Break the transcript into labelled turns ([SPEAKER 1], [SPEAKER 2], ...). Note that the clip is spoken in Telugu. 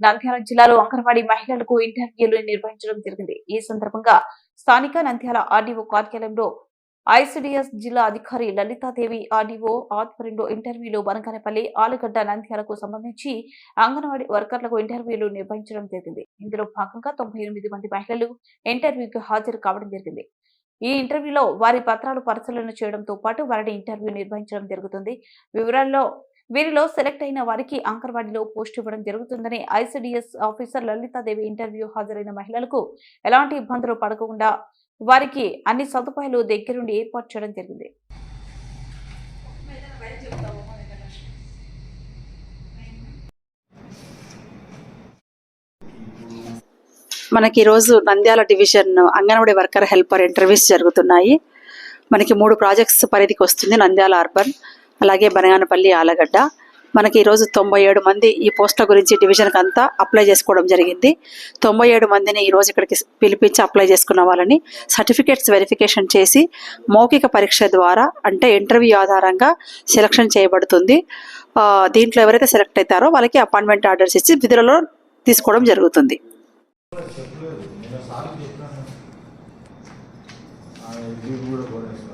[SPEAKER 1] నంద్యాల జిల్లాలో అంగన్వాడీ మహిళలకు ఇంటర్వ్యూలు నిర్వహించడం జరిగింది. ఈ సందర్భంగా స్థానిక నంద్యాల ఆర్డీఓ కార్యాలయంలో ఐసిడిఎస్ జిల్లా అధికారి లలితాదేవి ఆర్డీఓ ఆధ్వర్యంలో ఇంటర్వ్యూలు బనగానేపల్లి ఆలుగడ్డ నంద్యాలకు సంబంధించి అంగన్వాడీ వర్కర్లకు ఇంటర్వ్యూలు నిర్వహించడం జరిగింది. ఇందులో భాగంగా తొంభై ఎనిమిది మంది మహిళలు ఇంటర్వ్యూకి హాజరు కావడం జరిగింది. ఈ ఇంటర్వ్యూలో వారి పత్రాలు పరిశీలన చేయడంతో పాటు వారిని ఇంటర్వ్యూ నిర్వహించడం జరుగుతుంది. వివరాల్లో వీరిలో సెలెక్ట్ అయిన వారికి అంగన్వాడీలో పోస్ట్ ఇవ్వడం జరుగుతుందని ఐసిడిఎస్ ఆఫీసర్ లలితాదేవి ఇంటర్వ్యూ హాజరైన మహిళలకు ఎలాంటి ఇబ్బందులు పడకుండా వారికి అన్ని సదుపాయాలు దగ్గరుండి ఏర్పాటు చేయడం జరిగింది.
[SPEAKER 2] మనకి ఈరోజు Nandyal division anganwadi worker helper interviews జరుగుతున్నాయి. మనకి మూడు ప్రాజెక్ట్స్ పరిధికి వస్తుంది నంద్యాల అర్బన్. అలాగే బనగానపల్లి ఆలగడ్డ. మనకి ఈరోజు తొంభై ఏడు మంది ఈ పోస్టుల గురించి డివిజన్కి అంతా అప్లై చేసుకోవడం జరిగింది. తొంభై ఏడు మందిని ఈరోజు ఇక్కడికి పిలిపించి అప్లై చేసుకున్న వాళ్ళని సర్టిఫికేట్స్ వెరిఫికేషన్ చేసి మౌఖిక పరీక్ష ద్వారా అంటే ఇంటర్వ్యూ ఆధారంగా సెలక్షన్ చేయబడుతుంది. దీంట్లో ఎవరైతే సెలెక్ట్ అవుతారో వాళ్ళకి అపాయింట్మెంట్ ఆర్డర్స్ ఇచ్చి విధులలో తీసుకోవడం జరుగుతుంది.
[SPEAKER 3] కూడా